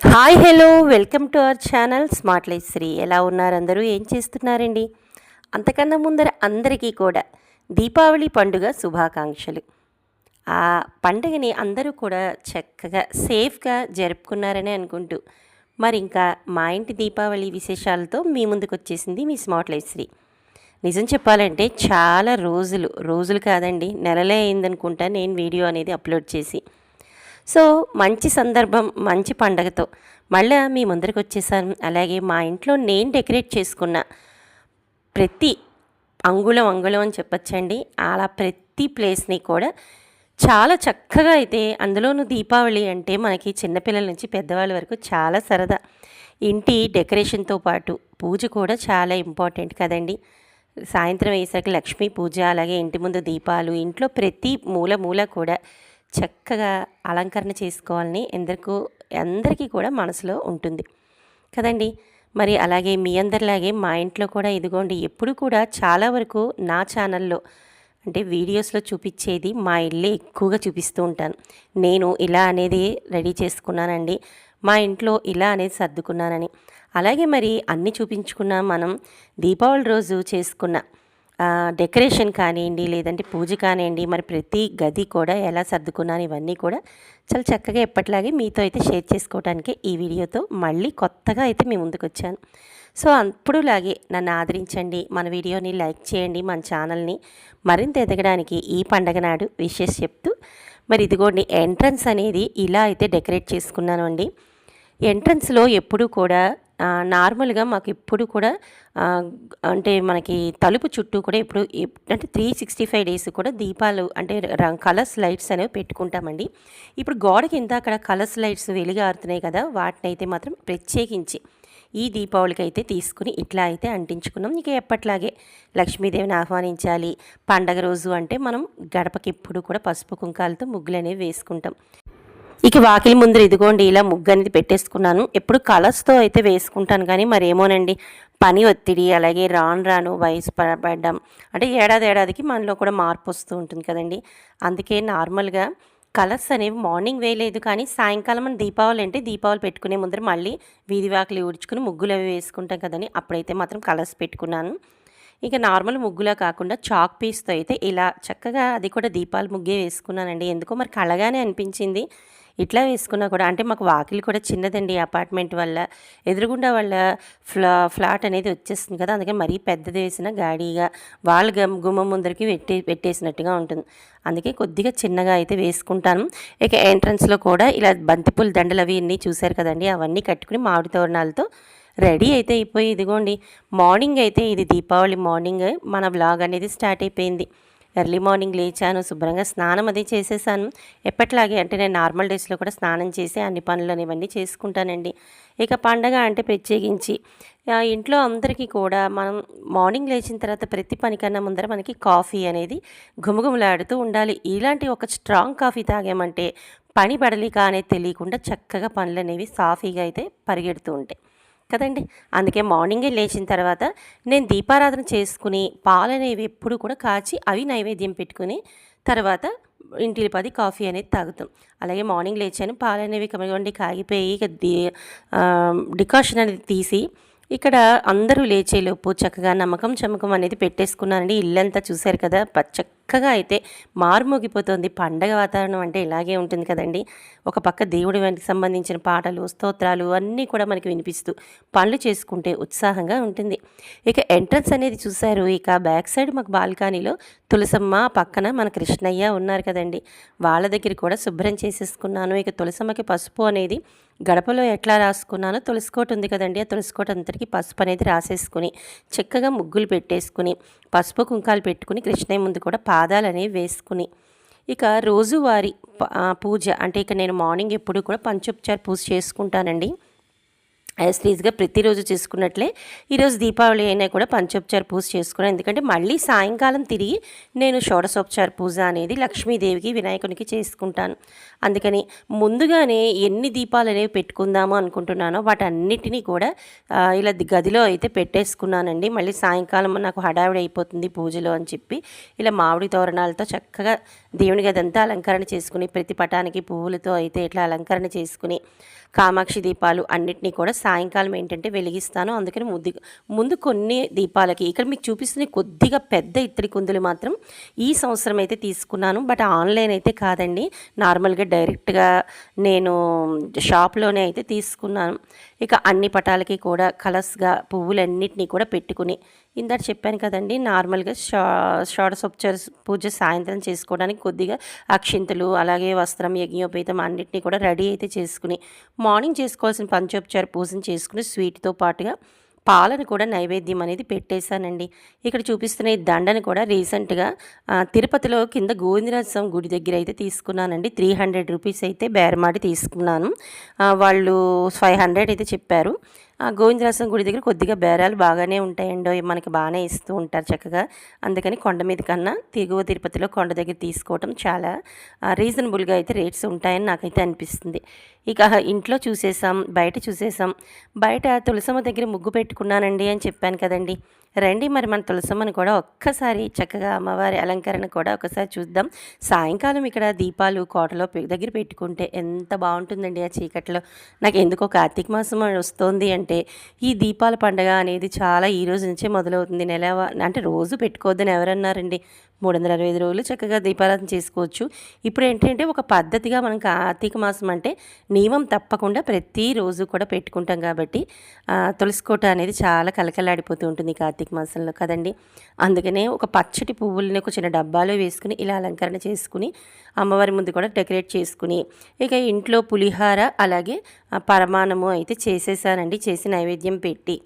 Hi hello. Welcome to our channel smart life Sri. ఎలా ఉన్నారు అందరూ? ఏం చేస్తున్నారండి? అంతకన్నా ముందర అందరికీ కూడా దీపావళి పండుగ శుభాకాంక్షలు. ఆ పండుగని అందరూ కూడా చక్కగా సేఫ్గా జరుపుకున్నారని అనుకుంటూ మరి ఇంకా మా ఇంటి దీపావళి విశేషాలతో మీ ముందుకు వచ్చేసింది మీ స్మార్ట్ లైఫ్ శ్రీ. నిజం చెప్పాలంటే చాలా రోజులు రోజులు కాదండి నెలలే అయిందనుకుంటా నేను వీడియో అనేది అప్లోడ్ చేసి. సో మంచి సందర్భం మంచి పండగతో మళ్ళీ మీ ముందరికి వచ్చేసాను. అలాగే మా ఇంట్లో నేను డెకరేట్ చేసుకున్న ప్రతి అంగుళం అంగుళం అని చెప్పచ్చండి. అలా ప్రతి ప్లేస్ని కూడా చాలా చక్కగా అయితే అందులోనూ దీపావళి అంటే మనకి చిన్నపిల్లల నుంచి పెద్దవాళ్ళ వరకు చాలా సరదా. ఇంటి డెకరేషన్తో పాటు పూజ కూడా చాలా ఇంపార్టెంట్ కదండి. సాయంత్రం అయ్యేసరికి లక్ష్మీ పూజ అలాగే ఇంటి ముందు దీపాలు ఇంట్లో ప్రతి మూల మూల కూడా చక్కగా అలంకరణ చేసుకోవాలని ఎందరికూ అందరికీ కూడా మనసులో ఉంటుంది. కదండి? మరి అలాగే మీ అందరిలాగే మా ఇంట్లో కూడా ఇదిగోండి ఎప్పుడు కూడా చాలా వరకు నా ఛానల్లో అంటే వీడియోస్లో చూపించేది మా ఇల్లే ఎక్కువగా చూపిస్తూ ఉంటాను. నేను ఇలా అనేది రెడీ చేసుకున్నానండి మా ఇంట్లో ఇలా అనేది సర్దుకున్నానని. అలాగే మరి అన్నీ చూపించుకున్న మనం దీపావళి రోజు చేసుకున్న డెకరేషన్ కానివ్వండి లేదంటే పూజ కానివ్వండి మరి ప్రతి గది కూడా ఎలా సర్దుకున్నాను ఇవన్నీ కూడా చాలా చక్కగా ఎప్పటిలాగే మీతో అయితే షేర్ చేసుకోవడానికి ఈ వీడియోతో మళ్ళీ కొత్తగా అయితే మీ ముందుకు వచ్చాను. సో అప్పుడులాగే నన్ను ఆదరించండి మన వీడియోని లైక్ చేయండి మన ఛానల్ని మరింత ఎదగడానికి ఈ పండగ నాడు విషెస్ చెప్తూ మరి ఇదిగోండి ఎంట్రన్స్ అనేది ఇలా అయితే డెకరేట్ చేసుకున్నాను అండి. ఎంట్రన్స్లో ఎప్పుడూ కూడా నార్మల్గా మాకు ఎప్పుడు కూడా అంటే మనకి తలుపు చుట్టూ కూడా ఎప్పుడు అంటే త్రీ సిక్స్టీ ఫైవ్ డేస్ కూడా దీపాలు అంటే కలర్స్ లైట్స్ అనేవి పెట్టుకుంటామండి. ఇప్పుడు గోడకి ఇంత అక్కడ కలర్స్ లైట్స్ వెలిగారుతున్నాయి కదా వాటిని అయితే మాత్రం ప్రత్యేకించి ఈ దీపావళికి అయితే తీసుకుని ఇట్లా అయితే అంటించుకున్నాం. ఇక ఎప్పట్లాగే లక్ష్మీదేవిని ఆహ్వానించాలి. పండగ రోజు అంటే మనం గడపకి ఎప్పుడు కూడా పసుపు కుంకాలతో ముగ్గులు అనేవి వేసుకుంటాం. ఇక వాకిలి ముందర ఇదిగోండి ఇలా ముగ్గు అనేది పెట్టేసుకున్నాను. ఎప్పుడు కలర్స్తో అయితే వేసుకుంటాను కానీ మరేమోనండి పని ఒత్తిడి అలాగే రాను రాను వయసు పడడం అంటే ఏడాది ఏడాదికి మనలో కూడా మార్పు వస్తూ ఉంటుంది కదండి. అందుకే నార్మల్గా కలర్స్ అనేవి మార్నింగ్ వేయలేదు కానీ సాయంకాలం మనం దీపావళి అంటే దీపావళి పెట్టుకునే ముందర మళ్ళీ వీధి వాకిలి ఊడ్చుకుని ముగ్గులు అవి వేసుకుంటాం కదండి. అప్పుడైతే మాత్రం కలర్స్ పెట్టుకున్నాను. ఇక నార్మల్ ముగ్గులా కాకుండా చాక్ పీస్తో అయితే ఇలా చక్కగా అది కూడా దీపాలు ముగ్గే వేసుకున్నానండి. ఎందుకో మరి కళగానే అనిపించింది. ఇట్లా వేసుకున్నా కూడా అంటే మాకు వాకిలి కూడా చిన్నదండి అపార్ట్మెంట్ వల్ల. ఎదురుగుండా వాళ్ళ ఫ్లా ఫ్లాట్ అనేది వచ్చేస్తుంది కదా అందుకని మరీ పెద్దది వేసిన గాడిగా వాళ్ళ గమ్ గుమ్మం ముందరికి పెట్టి పెట్టేసినట్టుగా ఉంటుంది. అందుకే కొద్దిగా చిన్నగా అయితే వేసుకుంటాను. ఇక ఎంట్రన్స్లో కూడా ఇలా బంతిపూల దండలు అవి అన్నీ చూశారు కదండి అవన్నీ కట్టుకుని మామిడి తోరణాలతో రెడీ అయితే అయిపోయి ఇదిగోండి. మార్నింగ్ అయితే ఇది దీపావళి మార్నింగ్ మన వ్లాగ్ అనేది స్టార్ట్ అయిపోయింది. ఎర్లీ మార్నింగ్ లేచాను శుభ్రంగా స్నానం అది చేసేసాను. ఎప్పట్లాగే అంటే నేను నార్మల్ డేస్లో కూడా స్నానం చేసి అన్ని పనులు ఇవన్నీ చేసుకుంటానండి. ఇక పండగ అంటే ప్రత్యేకించి ఇంట్లో అందరికీ కూడా మనం మార్నింగ్ లేచిన తర్వాత ప్రతి పనికన్నా ముందర మనకి కాఫీ అనేది ఘుమఘుమలాడుతూ ఉండాలి. ఇలాంటి ఒక స్ట్రాంగ్ కాఫీ తాగామంటే పని పడలిక అనేది తెలియకుండా చక్కగా పనులు అనేవి సాఫీగా అయితే పరిగెడుతూ ఉంటాయి. కదండి. అందుకే మార్నింగే లేచిన తర్వాత నేను దీపారాధన చేసుకుని పాలు అనేవి ఎప్పుడు కూడా కాచి అవి నైవేద్యం పెట్టుకుని తర్వాత ఇంటి పది కాఫీ అనేది తాగుతాం. అలాగే మార్నింగ్ లేచాను పాలు అనేవి కమిగొండి కాగిపోయి ఇక డికాషన్ అనేది తీసి ఇక్కడ అందరూ లేచేలోపు చక్కగా నమ్మకం చమ్మకం అనేది పెట్టేసుకున్నానండి ఇల్లంతా చూశారు కదా పచ్చ చక్కగా అయితే మారుమోగిపోతుంది పండగ వాతావరణం అంటే ఇలాగే ఉంటుంది కదండి. ఒక పక్క దేవుడి వెనక్కి సంబంధించిన పాటలు స్తోత్రాలు అన్నీ కూడా మనకి వినిపిస్తూ పనులు చేసుకుంటే ఉత్సాహంగా ఉంటుంది. ఇక ఎంట్రన్స్ అనేది చూశారు. ఇక బ్యాక్ సైడ్ మాకు బాల్కనీలో తులసమ్మ పక్కన మన కృష్ణయ్య ఉన్నారు కదండి. వాళ్ళ దగ్గర కూడా శుభ్రం చేసేసుకున్నాను. ఇక తులసమ్మకి పసుపు అనేది గడపలో ఎట్లా రాసుకున్నానో తులసికోట ఉంది కదండి ఆ తులసికోట అంతటికి పసుపు అనేది రాసేసుకుని చక్కగా ముగ్గులు పెట్టేసుకుని పసుపు కుంకాలు పెట్టుకుని కృష్ణయ్య ముందు కూడా పాదాలు అనేవి వేసుకుని ఇక రోజువారీ పూజ అంటే ఇక నేను మార్నింగ్ ఎప్పుడు కూడా పంచోపచార పూజ చేసుకుంటానండి. యాజ్ లీజ్గా ప్రతిరోజు చేసుకున్నట్లే ఈరోజు దీపావళి అయినా కూడా పంచోపచార పూజ చేసుకున్నాను. ఎందుకంటే మళ్ళీ సాయంకాలం తిరిగి నేను షోడశోపచార పూజ అనేది లక్ష్మీదేవికి వినాయకునికి చేసుకుంటాను. అందుకని ముందుగానే ఎన్ని దీపాలు అనేవి పెట్టుకుందాము అనుకుంటున్నానో వాటన్నిటినీ కూడా ఇలా గదిలో అయితే పెట్టేసుకున్నానండి. మళ్ళీ సాయంకాలం నాకు హడావిడి అయిపోతుంది పూజలో అని చెప్పి ఇలా మామిడి తోరణాలతో చక్కగా దేవుని గదంతా అలంకరణ చేసుకుని ప్రతి పటానికి పువ్వులతో అయితే ఇట్లా అలంకరణ చేసుకుని కామాక్షి దీపాలు అన్నిటినీ కూడా సాయంకాలం ఏంటంటే వెలిగిస్తాను. అందుకని ముందు ముందు కొన్ని దీపాలకి ఇక్కడ మీకు చూపిస్తున్న కొద్దిగా పెద్ద ఇత్తడి కుందులు మాత్రం ఈ సంవత్సరం అయితే తీసుకున్నాను. బట్ ఆన్లైన్ అయితే కాదండి. నార్మల్గా డైరెక్ట్గా నేను షాప్లోనే అయితే తీసుకున్నాను. ఇక అన్ని పటాలకి కూడా కలర్స్గా పువ్వులన్నిటినీ కూడా పెట్టుకుని ఇందాక చెప్పాను కదండి నార్మల్గా షా షోడసోపచార పూజ సాయంత్రం చేసుకోవడానికి కొద్దిగా అక్షింతలు అలాగే వస్త్రం యజ్ఞోపేతం అన్నిటినీ కూడా రెడీ అయితే చేసుకుని మార్నింగ్ చేసుకోవాల్సిన పంచోపచార పూజను చేసుకుని స్వీట్తో పాటుగా పాలను కూడా నైవేద్యం అనేది పెట్టేశానండి. ఇక్కడ చూపిస్తున్న ఈ దండని కూడా రీసెంట్గా తిరుపతిలో కింద గోవిందరాజస్వామి గుడి దగ్గర అయితే తీసుకున్నానండి. త్రీ హండ్రెడ్ రూపీస్ అయితే బేరమాడి తీసుకున్నాను. వాళ్ళు ఫైవ్ హండ్రెడ్ అయితే చెప్పారు. ఆ గోవిందరాజస్వామి గుడి దగ్గర కొద్దిగా బేరాలు బాగానే ఉంటాయండో మనకి బాగానే ఇస్తూ ఉంటారు చక్కగా. అందుకని కొండ మీద కన్నా తిరుగువ తిరుపతిలో కొండ దగ్గర తీసుకోవటం చాలా రీజనబుల్గా అయితే రేట్స్ ఉంటాయని నాకైతే అనిపిస్తుంది. ఇక ఇంట్లో చూసేసాం బయట చూసేసాం. బయట తులసమ్మ దగ్గర ముగ్గు పెట్టుకున్నానండి అని చెప్పాను కదండి. రండి మరి మన తులసమ్మని కూడా ఒక్కసారి చక్కగా అమ్మవారి అలంకరణ కూడా ఒకసారి చూద్దాం. సాయంకాలం ఇక్కడ దీపాలు కోటలో దగ్గర పెట్టుకుంటే ఎంత బాగుంటుందండి ఆ చీకట్లో. నాకు ఎందుకో కార్తీక మాసం వస్తోంది అంటే ఈ దీపాల పండగ అనేది చాలా ఈ రోజు నుంచే మొదలవుతుంది. నెల అంటే రోజు పెట్టుకోవద్దని ఎవరన్నారండి? మూడు వందల అరవై ఐదు రోజులు చక్కగా దీపారాధన చేసుకోవచ్చు. ఇప్పుడు ఏంటంటే ఒక పద్ధతిగా మనం కార్తీక మాసం అంటే నియమం తప్పకుండా ప్రతిరోజు కూడా పెట్టుకుంటాం కాబట్టి తులసికోట తులసి కోట అనేది చాలా కలకలాడిపోతూ ఉంటుంది కార్తీక మాసంలో కదండి. అందుకనే ఒక పచ్చటి పువ్వుల్ని ఒక చిన్న డబ్బాలో వేసుకుని ఇలా అలంకరణ చేసుకుని అమ్మవారి ముందు కూడా డెకరేట్ చేసుకుని ఇక ఇంట్లో పులిహార అలాగే పరమాణము పరమాన్నము అయితే చేసేసానండి. చేసి నైవేద్యం పెట్టి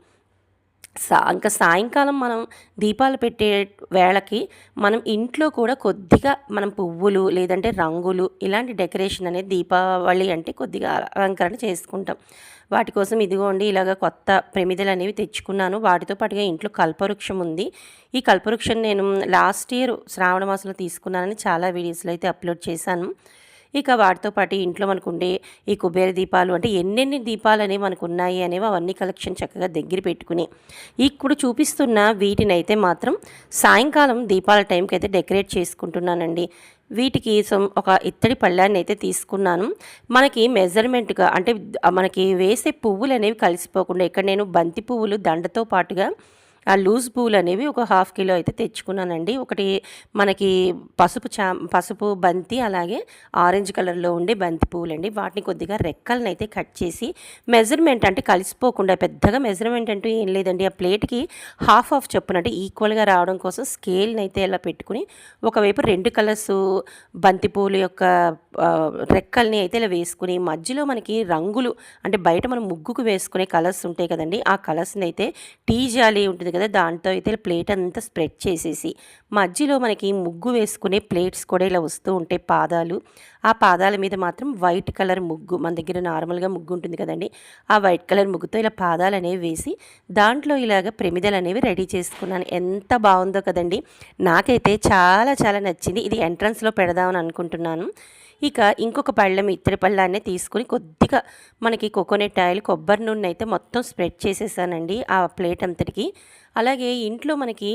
సా ఇంకా సాయంకాలం మనం దీపాలు పెట్టే వేళకి మనం ఇంట్లో కూడా కొద్దిగా మనం పువ్వులు లేదంటే రంగులు ఇలాంటి డెకరేషన్ అనేది దీపావళి అంటే కొద్దిగా అలంకరణ చేసుకుంటాం. వాటి కోసం ఇదిగోండి ఇలాగ కొత్త ప్రమిదలు అనేవి తెచ్చుకున్నాను. వాటితో పాటుగా ఇంట్లో కల్పవృక్షం ఉంది. ఈ కల్పవృక్షం నేను లాస్ట్ ఇయర్ శ్రావణ మాసంలో తీసుకున్నానని చాలా వీడియోస్లో అయితే అప్లోడ్ చేశాను. ఇక వాటితో పాటు ఇంట్లో మనకు ఉండే ఈ కుబేర దీపాలు అంటే ఎన్నెన్ని దీపాలు అనేవి మనకు ఉన్నాయి అనేవి అవన్నీ కలెక్షన్ చక్కగా దగ్గర పెట్టుకుని. ఇప్పుడు చూపిస్తున్న వీటిని అయితే మాత్రం సాయంకాలం దీపాల టైంకి అయితే డెకరేట్ చేసుకుంటున్నానండి. వీటికి ఒక ఇత్తడి పళ్ళాన్ని అయితే తీసుకున్నాను. మనకి మెజర్మెంట్గా అంటే మనకి వేసే పువ్వులు అనేవి కలిసిపోకుండా ఇక్కడ నేను బంతి పువ్వులు దండతో పాటుగా ఆ లూజ్ పూలు అనేవి ఒక హాఫ్ కిలో అయితే తెచ్చుకున్నానండి. ఒకటి మనకి పసుపు చా పసుపు బంతి అలాగే ఆరెంజ్ కలర్లో ఉండే బంతి పూలు అండి వాటిని కొద్దిగా రెక్కలను అయితే కట్ చేసి మెజర్మెంట్ అంటే కలిసిపోకుండా పెద్దగా మెజర్మెంట్ అంటూ ఏం లేదండి. ఆ ప్లేట్కి హాఫ్ హాఫ్ చొప్పున అంటే ఈక్వల్గా రావడం కోసం స్కేల్ని అయితే ఇలా పెట్టుకుని ఒకవైపు రెండు కలర్స్ బంతి యొక్క రెక్కల్ని అయితే ఇలా వేసుకుని మధ్యలో మనకి రంగులు అంటే బయట మనం ముగ్గుకు వేసుకునే కలర్స్ ఉంటాయి కదండి. ఆ కలర్స్ని అయితే టీ జాలి ఉంటుంది కదా దాంతో అయితే ప్లేట్ అంతా స్ప్రెడ్ చేసేసి మధ్యలో మనకి ముగ్గు వేసుకునే ప్లేట్స్ కూడా ఇలా వస్తూ ఉంటాయి పాదాలు. ఆ పాదాల మీద మాత్రం వైట్ కలర్ ముగ్గు మన దగ్గర నార్మల్గా ముగ్గు ఉంటుంది కదండి ఆ వైట్ కలర్ ముగ్గుతో ఇలా పాదాలు అనేవి వేసి దాంట్లో ఇలాగ ప్రమిదలు అనేవి రెడీ చేసుకున్నాను. ఎంత బాగుందో కదండి. నాకైతే చాలా చాలా నచ్చింది. ఇది ఎంట్రన్స్లో పెడదామని అనుకుంటున్నాను. ఇక ఇంకొక పళ్ళెం ఇత్తడి పళ్ళాన్ని తీసుకుని కొద్దిగా మనకి కోకోనట్ ఆయిల్ కొబ్బరి నూనె అయితే మొత్తం స్ప్రెడ్ చేసేసానండి ఆ ప్లేట్ అంతటికి. అలాగే ఇంట్లో మనకి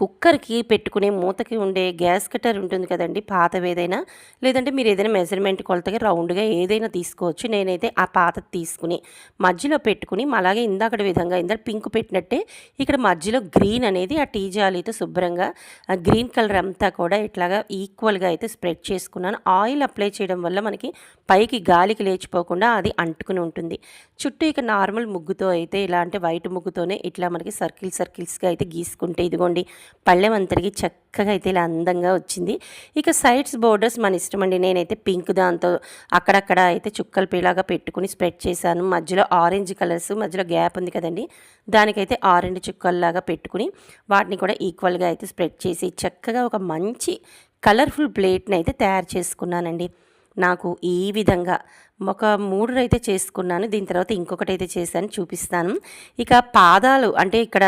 కుక్కర్కి పెట్టుకునే మూతకి ఉండే గ్యాస్ కట్టర్ ఉంటుంది కదండి పాతవి ఏదైనా. లేదంటే మీరు ఏదైనా మెజర్మెంట్ కొలతగా రౌండ్గా ఏదైనా తీసుకోవచ్చు. నేనైతే ఆ పాత తీసుకుని మధ్యలో పెట్టుకుని అలాగే ఇందాకటి విధంగా ఇందాక పింక్ పెట్టినట్టే ఇక్కడ మధ్యలో గ్రీన్ అనేది ఆ టీ జాలీతో శుభ్రంగా ఆ గ్రీన్ కలర్ అంతా కూడా ఇట్లాగా ఈక్వల్గా అయితే స్ప్రెడ్ చేసుకున్నాను. ఆయిల్ అప్లై చేయడం వల్ల మనకి పైకి గాలికి లేచిపోకుండా అది అంటుకుని ఉంటుంది. చుట్టూ ఇక నార్మల్ ముగ్గుతో అయితే ఇలా అంటే వైట్ ముగ్గుతోనే ఇట్లా మనకి సర్కిల్ సర్కిల్స్గా అయితే గీసుకుంటే ఇదిగోండి పళ్ళెం అంతటికి చక్కగా అయితే ఇలా అందంగా వచ్చింది. ఇక సైడ్స్ బోర్డర్స్ మన ఇష్టం అండి. నేనైతే పింక్ దాంతో అక్కడక్కడ అయితే చుక్కలు పేలాగా పెట్టుకుని స్ప్రెడ్ చేశాను. మధ్యలో ఆరెంజ్ కలర్స్ మధ్యలో గ్యాప్ ఉంది కదండి. దానికైతే ఆరెంజ్ చుక్కల్లాగా పెట్టుకుని వాటిని కూడా ఈక్వల్గా అయితే స్ప్రెడ్ చేసి చక్కగా ఒక మంచి కలర్ఫుల్ ప్లేట్ని అయితే తయారు చేసుకున్నానండి. నాకు ఈ విధంగా ఒక మూడు అయితే చేసుకున్నాను దీని తర్వాత ఇంకొకటి అయితే చేశాను చూపిస్తాను. ఇక పాదాలు అంటే ఇక్కడ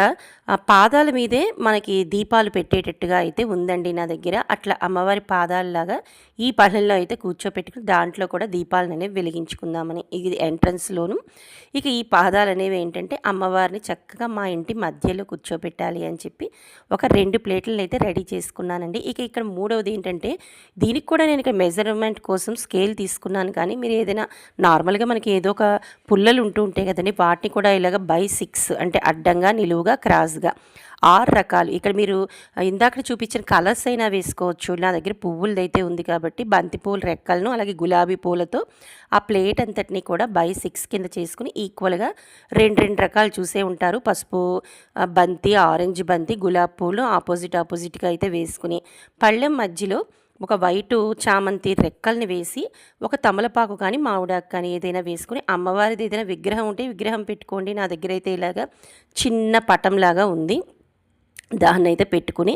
పాదాల మీదే మనకి దీపాలు పెట్టేటట్టుగా అయితే ఉందండి నా దగ్గర. అట్లా అమ్మవారి పాదాలలాగా ఈ పళ్ళల్లో అయితే కూర్చోపెట్టుకుని దాంట్లో కూడా దీపాలను అనేవి వెలిగించుకుందామని ఇది ఎంట్రన్స్లోను. ఇక ఈ పాదాలు అనేవి ఏంటంటే అమ్మవారిని చక్కగా మా ఇంటి మధ్యలో కూర్చోపెట్టాలి అని చెప్పి ఒక రెండు ప్లేట్లను అయితే రెడీ చేసుకున్నానండి. ఇక ఇక్కడ మూడవది ఏంటంటే దీనికి కూడా నేను ఇక్కడ మెజర్మెంట్ కోసం స్కేల్ తీసుకున్నాను కానీ మీరు ఏదైనా ఏదైనా నార్మల్గా మనకి ఏదో ఒక పుల్లలు ఉంటూ ఉంటాయి కదండి వాటిని కూడా ఇలాగ బై సిక్స్ అంటే అడ్డంగా నిలువుగా క్రాస్గా ఆరు రకాలు. ఇక్కడ మీరు ఇందాక చూపించిన కలర్స్ అయినా వేసుకోవచ్చు. నా దగ్గర పువ్వులది అయితే ఉంది కాబట్టి బంతిపూల రెక్కలను అలాగే గులాబీ పూలతో ఆ ప్లేట్ అంతటిని కూడా బై సిక్స్ కింద చేసుకుని ఈక్వల్గా రెండు రెండు రకాలు చూసే ఉంటారు. పసుపు బంతి ఆరెంజ్ బంతి గులాబీ పూలు ఆపోజిట్ ఆపోజిట్గా అయితే వేసుకుని పళ్ళెం మధ్యలో ఒక వైటు చామంతి రెక్కల్ని వేసి ఒక తమలపాకు కానీ మామిడాకు కానీ ఏదైనా వేసుకుని అమ్మవారిది ఏదైనా విగ్రహం ఉంటే విగ్రహం పెట్టుకోండి నా దగ్గర అయితే ఇలాగా చిన్న పటంలాగా ఉంది. దాన్ని అయితే పెట్టుకుని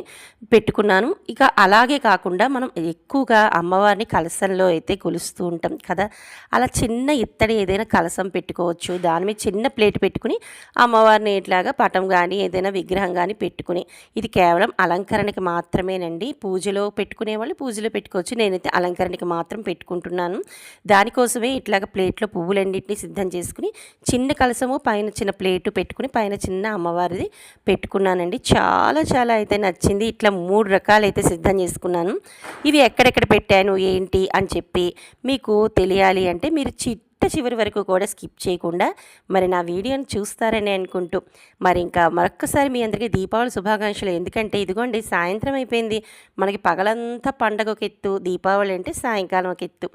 పెట్టుకున్నాను. ఇక అలాగే కాకుండా మనం ఎక్కువగా అమ్మవారిని కలసంలో అయితే కొలుస్తూ ఉంటాం కదా. అలా చిన్న ఇత్తడి ఏదైనా కలసం పెట్టుకోవచ్చు. దాని మీద చిన్న ప్లేట్ పెట్టుకుని అమ్మవారిని ఇట్లాగా పటం కానీ ఏదైనా విగ్రహం కానీ పెట్టుకుని ఇది కేవలం అలంకరణకి మాత్రమేనండి. పూజలో పెట్టుకునే వాళ్ళు పూజలో పెట్టుకోవచ్చు. నేనైతే అలంకరణకి మాత్రం పెట్టుకుంటున్నాను. దానికోసమే ఇట్లాగ ప్లేట్లో పువ్వులన్నింటినీ సిద్ధం చేసుకుని చిన్న కలసము పైన చిన్న ప్లేటు పెట్టుకుని పైన చిన్న అమ్మవారిది పెట్టుకున్నానండి. చాలా చాలా చాలా అయితే నచ్చింది. ఇట్లా మూడు రకాలు అయితే సిద్ధం చేసుకున్నాను. ఇవి ఎక్కడెక్కడ పెట్టాను ఏంటి అని చెప్పి మీకు తెలియాలి అంటే మీరు చిట్ చిట్ట చివరి వరకు కూడా స్కిప్ చేయకుండా మరి నా వీడియోని చూస్తారని అనుకుంటూ మరి ఇంకా మరొక్కసారి మీ అందరికీ దీపావళి శుభాకాంక్షలు. ఎందుకంటే ఇదిగోండి సాయంత్రం అయిపోయింది. మనకి పగలంతా పండగ ఒక ఎత్తు దీపావళి అంటే సాయంకాలం ఒక ఎత్తు.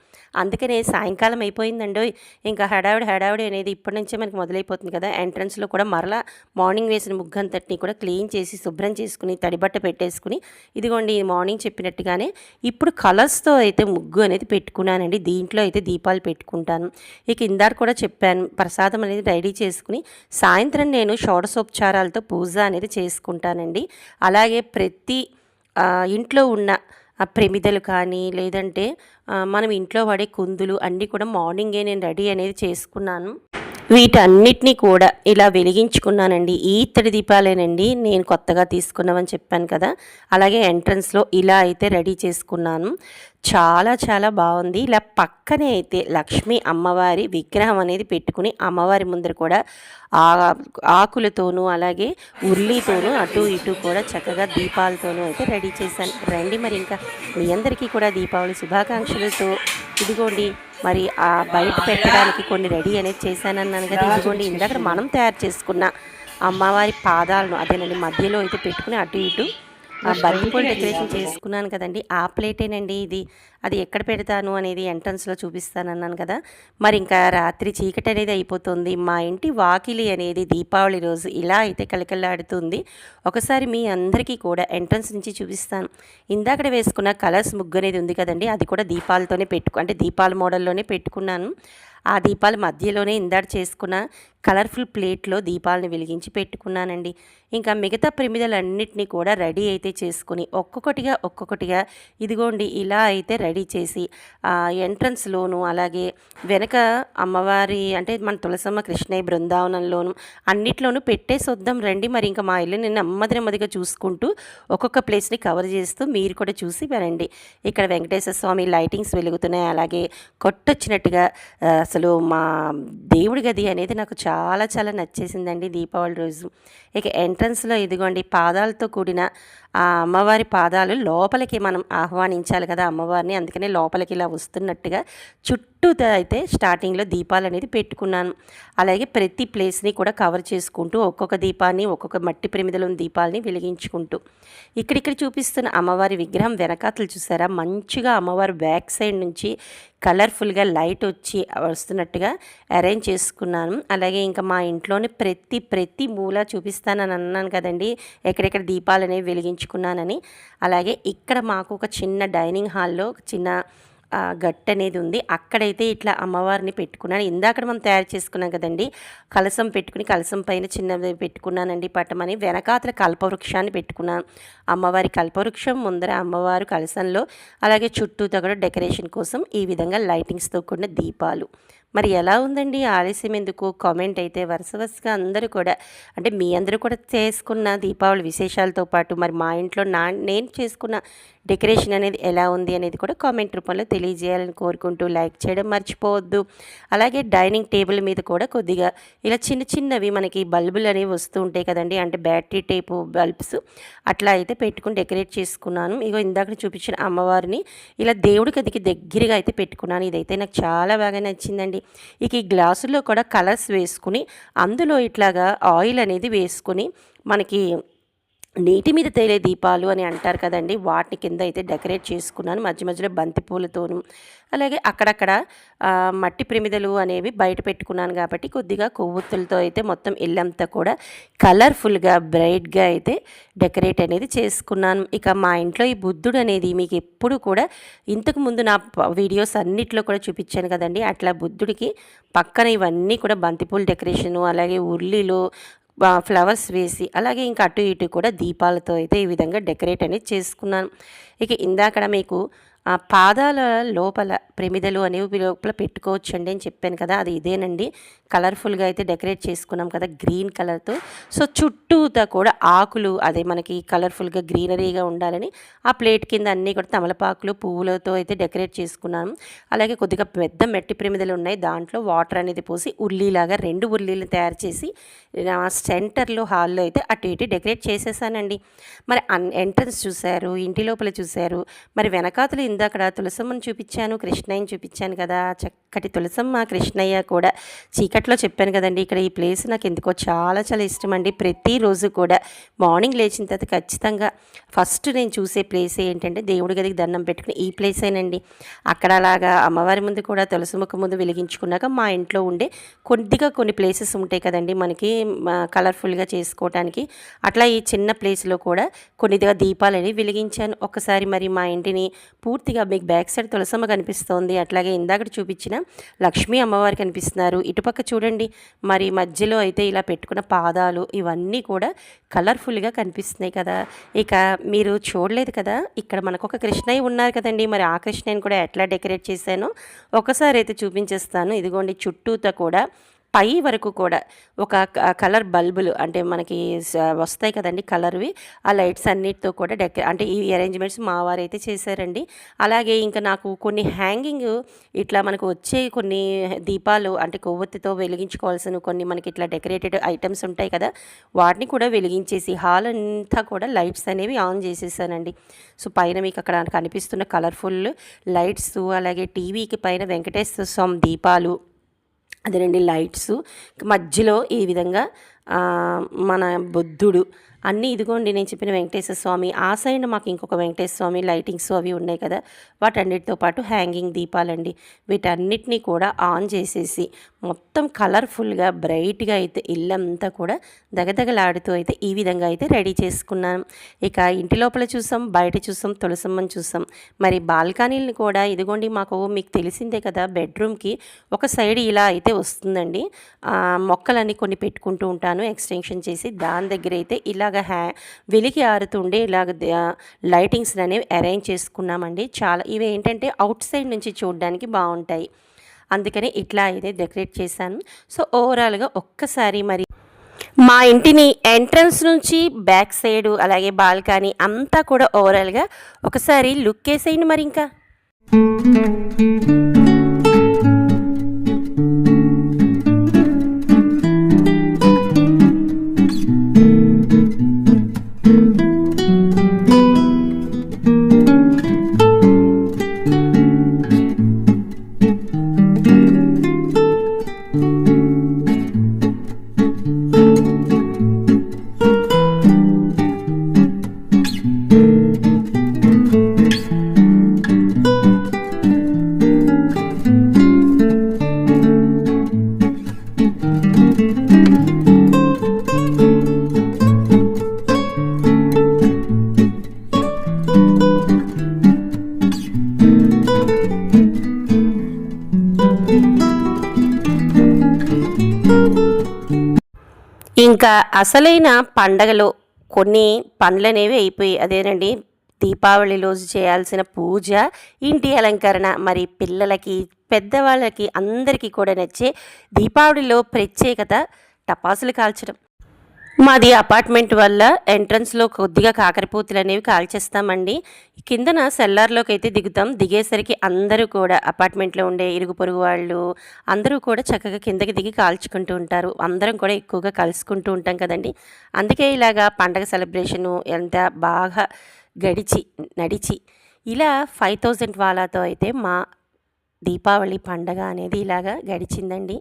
అందుకనే సాయంకాలం అయిపోయిందండో. ఇంకా హడావిడి హడావిడి అనేది ఇప్పటి నుంచే మనకి మొదలైపోతుంది కదా. ఎంట్రన్స్లో కూడా మరలా మార్నింగ్ వేసిన ముగ్గంతటిని కూడా క్లీన్ చేసి శుభ్రం చేసుకుని తడిబట్ట పెట్టేసుకుని ఇదిగోండి మార్నింగ్ చెప్పినట్టుగానే ఇప్పుడు కలర్స్తో అయితే ముగ్గు అనేది పెట్టుకున్నానండి. దీంట్లో అయితే దీపాలు పెట్టుకుంటాను. ఇక ఇందాక కూడా చెప్పాను ప్రసాదం అనేది రెడీ చేసుకుని సాయంత్రం నేను షోడశోపచారాలతో పూజ అనేది చేసుకుంటానండి. అలాగే ప్రతి ఇంట్లో ఉన్న ఆ ప్రమిదలు కానీ లేదంటే మనం ఇంట్లో వాడే కుందులు అన్నీ కూడా మార్నింగే నేను రెడీ అనేది చేసుకున్నాను. వీటన్నిటినీ కూడా ఇలా వెలిగించుకున్నానండి. ఈ ఇత్తడి దీపాలేనండి నేను కొత్తగా తీసుకున్నామని చెప్పాను కదా. అలాగే ఎంట్రన్స్లో ఇలా అయితే రెడీ చేసుకున్నాను. చాలా చాలా బాగుంది. ఇలా పక్కనే అయితే లక్ష్మీ అమ్మవారి విగ్రహం అనేది పెట్టుకుని అమ్మవారి ముందర కూడా ఆకులతోనూ అలాగే ఉర్లితోనూ అటు ఇటు కూడా చక్కగా దీపాలతోనూ అయితే రెడీ చేశాను. రండి మరి ఇంకా మీ అందరికీ కూడా దీపావళి శుభాకాంక్షలతో ఇదిగోండి. మరి ఆ బయట పెట్టడానికి కొన్ని రెడీ అనేది చేశానన్నాను కదా. ఇదిగోండి ఇందాక మనం తయారు చేసుకున్న అమ్మవారి పాదాలను అదేనండి మధ్యలో అయితే పెట్టుకుని అటు ఇటు బంతిపూలు డెకరేషన్ చేసుకున్నాను కదండి. ఆ ప్లేటేనండి ఇది. అది ఎక్కడ పెడతాను అనేది ఎంట్రన్స్లో చూపిస్తానన్నాను కదా. మరి ఇంకా రాత్రి చీకటి అనేది అయిపోతుంది. మా ఇంటి వాకిలి అనేది దీపావళి రోజు ఇలా అయితే కలకలాడుతుంది ఒకసారి మీ అందరికీ కూడా ఎంట్రన్స్ నుంచి చూపిస్తాను. ఇందాకడ వేసుకున్న కలర్స్ ముగ్గు అనేది ఉంది కదండి. అది కూడా దీపాలతోనే పెట్టుకు అంటే దీపాల మోడల్లోనే పెట్టుకున్నాను. ఆ దీపాల మధ్యలోనే ఇందాడు చేసుకున్న కలర్ఫుల్ ప్లేట్లో దీపాలను వెలిగించి పెట్టుకున్నానండి. ఇంకా మిగతా ప్రమిదలన్నింటినీ కూడా రెడీ అయితే చేసుకుని ఒక్కొక్కటిగా ఒక్కొక్కటిగా ఇదిగోండి ఇలా అయితే రెడీ చేసి ఆ ఎంట్రన్స్లోను అలాగే వెనక అమ్మవారి అంటే మన తులసమ్మ కృష్ణయ్య బృందావనంలోను అన్నిట్లోనూ పెట్టేసి వద్దాం రండి. మరి ఇంకా మా ఇల్లు నేను నెమ్మది నెమ్మదిగా చూసుకుంటూ ఒక్కొక్క ప్లేస్ని కవర్ చేస్తూ మీరు కూడా చూసి వినండి ఇక్కడ వెంకటేశ్వర స్వామి లైటింగ్స్ వెలుగుతున్నాయి. అలాగే కొట్టొచ్చినట్టుగా అసలు మా దేవుడి గది అనేది నాకు చాలా చాలా నచ్చేసిందండి దీపావళి రోజు. ఇక ఎంట్రన్స్లో ఇదిగోండి పాదాలతో కూడిన ఆ అమ్మవారి పాదాలు లోపలికి మనం ఆహ్వానించాలి కదా అమ్మవారిని. అందుకనే లోపలికి ఇలా వస్తున్నట్టుగా చుట్టూ అయితే స్టార్టింగ్లో దీపాలు అనేది పెట్టుకున్నాను. అలాగే ప్రతి ప్లేస్ని కూడా కవర్ చేసుకుంటూ ఒక్కొక్క దీపాన్ని ఒక్కొక్క మట్టి ప్రమిదలో ఉన్న దీపాలని వెలిగించుకుంటూ. ఇక్కడిక్కడ చూపిస్తున్న అమ్మవారి విగ్రహం వెనకాతలు చూసారా? మంచిగా అమ్మవారి బ్యాక్ సైడ్ నుంచి కలర్ఫుల్గా లైట్ వచ్చి వస్తున్నట్టుగా అరేంజ్ చేసుకున్నాను. అలాగే ఇంకా మా ఇంట్లోని ప్రతి ప్రతి మూల చూపిస్తానని అన్నాను కదండి. ఎక్కడెక్కడ దీపాలు అనేవి వెలిగించుకున్నానని. అలాగే ఇక్కడ మాకు ఒక చిన్న డైనింగ్ హాల్లో చిన్న ఆ, గట్టు అనేది ఉంది. అక్కడైతే ఇట్లా అమ్మవారిని పెట్టుకున్నాను. ఇందాక మనం తయారు చేసుకున్నాం కదండి. కలసం పెట్టుకుని కలసం పైన చిన్నది పెట్టుకున్నానండి పట్టమని వెనకాతల కల్పవృక్షాన్ని పెట్టుకున్నాను అమ్మవారి కల్పవృక్షం ముందర అమ్మవారు కలసంలో అలాగే చుట్టూ కూడా డెకరేషన్ కోసం ఈ విధంగా లైటింగ్స్తో కూడిన దీపాలు మరి ఎలా ఉందండి? ఆలస్యం ఎందుకు? కామెంట్ అయితే వరుస వరుసగా అందరూ కూడా అంటే మీ అందరూ కూడా చేసుకున్న దీపావళి విశేషాలతో పాటు మరి మా ఇంట్లో నా నేను చేసుకున్న డెకరేషన్ అనేది ఎలా ఉంది అనేది కూడా కామెంట్ రూపంలో తెలియజేయాలని కోరుకుంటూ లైక్ చేయడం మర్చిపోవద్దు. అలాగే డైనింగ్ టేబుల్ మీద కూడా కొద్దిగా ఇలా చిన్న చిన్నవి మనకి బల్బులు అనేవి వస్తూ ఉంటాయి కదండి. అంటే బ్యాటరీ టైపు బల్బ్స్ అట్లా అయితే పెట్టుకుని డెకరేట్ చేసుకున్నాను. ఇగో ఇందాక చూపించిన అమ్మవారిని ఇలా దేవుడి గదికి దగ్గరగా అయితే పెట్టుకున్నాను. ఇదైతే నాకు చాలా బాగా నచ్చిందండి. ఇక ఈ గ్లాసులో కూడా కలర్స్ వేసుకుని అందులో ఇట్లాగా ఆయిల్ అనేది వేసుకుని మనకి నీటి మీద తేలే దీపాలు అని అంటారు కదండి. వాటిని కింద అయితే డెకరేట్ చేసుకున్నాను. మధ్య మధ్యలో బంతి పూలతోనూ అలాగే అక్కడక్కడ మట్టి ప్రమిదలు అనేవి బయట పెట్టుకున్నాను కాబట్టి కొద్దిగా కొవ్వొత్తులతో అయితే మొత్తం ఇల్లంతా కూడా కలర్ఫుల్గా బ్రైట్గా అయితే డెకరేట్ అనేది చేసుకున్నాను. ఇక మా ఇంట్లో ఈ బుద్ధుడు అనేది మీకు ఎప్పుడు కూడా ఇంతకు ముందు నా వీడియోస్ అన్నిట్లో కూడా చూపించాను కదండి. అట్లా బుద్ధుడికి పక్కన ఇవన్నీ కూడా బంతిపూల డెకరేషను అలాగే ఉల్లిలు ఫ్లవర్స్ వేసి అలాగే ఇంకా అటు ఇటు కూడా దీపాలతో అయితే ఈ విధంగా డెకరేట్ అనేది చేసుకున్నాను. ఇక ఇందాకడ మీకు ఆ పాదాల లోపల ప్రమిదలు అనేవి లోపల పెట్టుకోవచ్చండి అని చెప్పాను కదా అది ఇదేనండి. కలర్ఫుల్గా అయితే డెకరేట్ చేసుకున్నాం కదా గ్రీన్ కలర్తో. సో చుట్టూతా కూడా ఆకులు అదే మనకి కలర్ఫుల్గా గ్రీనరీగా ఉండాలని ఆ ప్లేట్ కింద అన్నీ కూడా తమలపాకులు పువ్వులతో అయితే డెకరేట్ చేసుకున్నాను అలాగే కొద్దిగా పెద్ద మెట్టి ప్రమిదలు ఉన్నాయి. దాంట్లో వాటర్ అనేది పోసి ఉల్లిలాగా రెండు ఉల్లీలు తయారు చేసి సెంటర్లో హాల్లో అయితే అటు ఇటు డెకరేట్ చేసేసానండి. మరి అన్ ఎంట్రన్స్ చూశారు ఇంటి లోపల చూశారు. మరి వెనకాతలు ఇందాక తులసమ్మని చూపించాను కృష్ణయ్యని చూపించాను కదా. చక్కటి తులసమ్మ కృష్ణయ్య కూడా చీకట్లో చెప్పాను కదండి. ఇక్కడ ఈ ప్లేస్ నాకు ఎందుకో చాలా చాలా ఇష్టం అండి ప్రతిరోజు కూడా మార్నింగ్ లేచిన తర్వాత ఖచ్చితంగా ఫస్ట్ నేను చూసే ప్లేస్ ఏంటంటే దేవుడి గదికి దండం పెట్టుకుని ఈ ప్లేసేనండి అక్కడ అలాగా అమ్మవారి ముందు కూడా తులసిముఖ ముందు వెలిగించుకున్నాక మా ఇంట్లో ఉండే కొద్దిగా కొన్ని ప్లేసెస్ ఉంటాయి కదండి. మనకి కలర్ఫుల్గా చేసుకోవటానికి. అట్లా ఈ చిన్న ప్లేస్లో కూడా కొన్నిదిగా దీపాలని వెలిగించాను. ఒకసారి మరి మా ఇంటిని పూర్తి పూర్తిగా మీకు బ్యాక్ సైడ్ తులసమ్మ కనిపిస్తోంది. అట్లాగే ఇందాక చూపించిన లక్ష్మీ అమ్మవారు కనిపిస్తున్నారు. ఇటుపక్క చూడండి. మరి మధ్యలో అయితే ఇలా పెట్టుకున్న పాదాలు ఇవన్నీ కూడా కలర్ఫుల్గా కనిపిస్తున్నాయి కదా. ఇక మీరు చూడలేదు కదా ఇక్కడ మనకు ఒక కృష్ణయ్య ఉన్నారు కదండి. మరి ఆ కృష్ణయ్యని కూడా ఎట్లా డెకరేట్ చేశానో ఒకసారి అయితే చూపించేస్తాను. ఇదిగోండి చుట్టూతో కూడా పై వరకు కూడా ఒక క- కలర్ బల్బులు అంటే మనకి వస్తాయి కదండి కలర్వి. ఆ లైట్స్ అన్నిటితో కూడా డెక అంటే ఈ అరేంజ్మెంట్స్ మా వారు అయితే చేశారండి. అలాగే ఇంకా నాకు కొన్ని హ్యాంగింగ్ ఇట్లా మనకు వచ్చే కొన్ని దీపాలు అంటే కొవ్వొత్తితో వెలిగించుకోవాల్సిన కొన్ని మనకి ఇట్లా డెకరేటెడ్ ఐటమ్స్ ఉంటాయి కదా వాటిని కూడా వెలిగించేసి హాల్ అంతా కూడా లైట్స్ అనేవి ఆన్ చేసేసానండి. సో పైన మీకు అక్కడ కనిపిస్తున్న కలర్ఫుల్ లైట్స్ అలాగే టీవీకి పైన వెంకటేశ్వర స్వామి దీపాలు అదేనండి లైట్స్. మధ్యలో ఈ విధంగా మన బుద్ధుడు అన్నీ ఇదిగోండి నేను చెప్పిన వెంకటేశ్వర స్వామి ఆ సైడ్ మాకు ఇంకొక వెంకటేశ్వర స్వామి లైటింగ్స్ అవి ఉన్నాయి కదా వాటన్నిటితో పాటు హ్యాంగింగ్ దీపాలండి. వీటన్నిటినీ కూడా ఆన్ చేసేసి మొత్తం కలర్ఫుల్గా బ్రైట్గా అయితే ఇల్లంతా కూడా దగదగలాడుతూ అయితే ఈ విధంగా అయితే రెడీ చేసుకున్నాను ఇక ఇంటి లోపల చూసాం బయట చూసాం తులసమ్మని చూసాం. మరి బాల్కనీలను కూడా ఇదిగోండి మాకు మీకు తెలిసిందే కదా బెడ్రూమ్కి ఒక సైడ్ ఇలా అయితే వస్తుందండి. మొక్కలన్నీ కొన్ని పెట్టుకుంటూ ఉంటాను ఎక్స్టెన్షన్ చేసి దాని దగ్గర అయితే ఇలాగ హ్యా వెలికి ఆరుతుండే ఇలాగ లైటింగ్స్ అనేవి అరేంజ్ చేసుకున్నామండి. చాలా ఇవి ఏంటంటే అవుట్ సైడ్ నుంచి చూడడానికి బాగుంటాయి అందుకని ఇట్లా అయితే డెకరేట్ చేశాను. సో ఓవరాల్గా ఒక్కసారి మరి మా ఇంటిని ఎంట్రన్స్ నుంచి బ్యాక్ సైడ్ అలాగే బాల్కనీ అంతా కూడా ఓవరాల్గా ఒకసారి లుక్ వేసేయండి మరి ఇంకా. ఇంకా అసలైన పండగలో కొన్ని పనులనేవి అయిపోయి అదేనండి దీపావళి రోజు చేయాల్సిన పూజ ఇంటి అలంకరణ మరి పిల్లలకి పెద్దవాళ్ళకి అందరికీ కూడా నచ్చే దీపావళిలో ప్రత్యేకత టపాసులు కాల్చడం. మాది అపార్ట్మెంట్ వల్ల ఎంట్రన్స్లో కొద్దిగా కాకరపూతులు అనేవి కాల్చేస్తామండి. కిందన సెల్లార్లోకి అయితే దిగుతాం. దిగేసరికి అందరూ కూడా అపార్ట్మెంట్లో ఉండే ఇరుగు పొరుగు వాళ్ళు అందరూ కూడా చక్కగా కిందకి దిగి కాల్చుకుంటూ ఉంటారు. అందరం కూడా ఎక్కువగా కలుసుకుంటూ ఉంటాం కదండి. అందుకే ఇలాగా పండగ సెలబ్రేషను ఎంత బాగా గడిచి నడిచి ఇలా ఫైవ్ థౌజండ్ వాళ్ళతో అయితే మా దీపావళి పండగ అనేది ఇలాగా గడిచిందండి.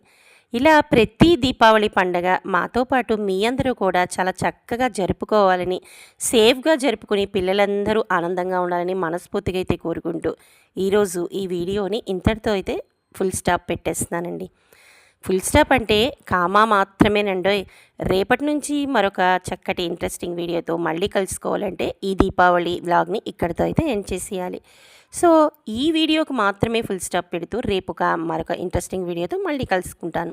ఇలా ప్రతి దీపావళి పండగ మాతో పాటు మీ అందరూ కూడా చాలా చక్కగా జరుపుకోవాలని సేఫ్గా జరుపుకుని పిల్లలందరూ ఆనందంగా ఉండాలని మనస్ఫూర్తిగా అయితే కోరుకుంటూ ఈరోజు ఈ వీడియోని ఇంతటితో అయితే ఫుల్ స్టాప్ పెట్టేస్తున్నానండి. ఫుల్ స్టాప్ అంటే కామా మాత్రమేనండోయ్ రేపటి నుంచి మరొక చక్కటి ఇంట్రెస్టింగ్ వీడియోతో మళ్ళీ కలుసుకోవాలంటే ఈ దీపావళి వ్లాగ్ని ఇక్కడితో అయితే ఎండ్ చేసేయాలి. సో ఈ వీడియోకి మాత్రమే ఫుల్ స్టాప్ పెడుతూ రేపు మరొక ఇంట్రెస్టింగ్ వీడియోతో మళ్ళీ కలుసుకుంటాను.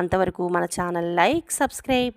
అంతవరకు మన ఛానల్ లైక్ సబ్స్క్రైబ్.